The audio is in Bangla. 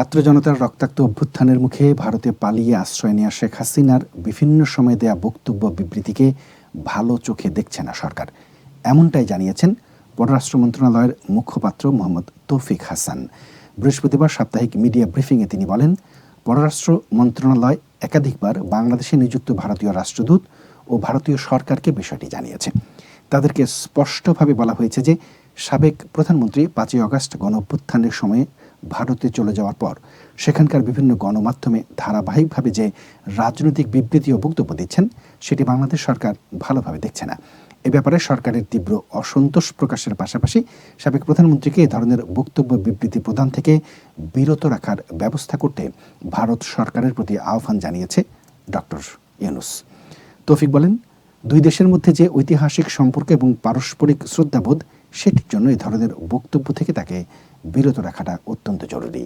ছাত্র জনতার রক্তাক্ত অভ্যুত্থানের মুখে ভারতে পালিয়ে আশ্রয় নেওয়া শেখ হাসিনার বিভিন্ন সময় দেয়া বক্তব্য বিবৃতিকে ভালো চোখে দেখছে না সরকার। এমনটাই জানিয়েছেন পররাষ্ট্র মন্ত্রণালয়ের মুখপাত্র মোহাম্মদ তৌফিক হাসান। বৃহস্পতিবার সাপ্তাহিক মিডিয়া ব্রিফিংয়ে তিনি বলেন, পররাষ্ট্র মন্ত্রণালয় একাধিকবার বাংলাদেশে নিযুক্ত ভারতীয় রাষ্ট্রদূত ও ভারতীয় সরকারকে বিষয়টি জানিয়েছে। তাদেরকে স্পষ্টভাবে বলা হয়েছে যে, সাবেক প্রধানমন্ত্রী পাঁচই অগস্ট গণ অভ্যুত্থানের সময়ে ভারতে চলে যাওয়ার পর সেখানকার বিভিন্ন গণমাধ্যমে ধারাবাহিকভাবে যে রাজনৈতিক বিবৃতি ও বক্তব্য দিচ্ছেন, সেটি বাংলাদেশ সরকার ভালোভাবে দেখছে না। এ ব্যাপারে সরকারের তীব্র অসন্তোষ প্রকাশের পাশাপাশি সাবেক প্রধানমন্ত্রীকে এ ধরনের বক্তব্য বিবৃতি প্রদান থেকে বিরত রাখার ব্যবস্থা করতে ভারত সরকারের প্রতি আহ্বান জানিয়েছে ডক্টর ইউনুস। তৌফিক বলেন, দুই দেশের মধ্যে যে ঐতিহাসিক সম্পর্ক এবং পারস্পরিক শ্রদ্ধাবোধ সেটির জন্য এই ধরনের বক্তব্য থেকে তাকে বিরত রাখাটা অত্যন্ত জরুরি।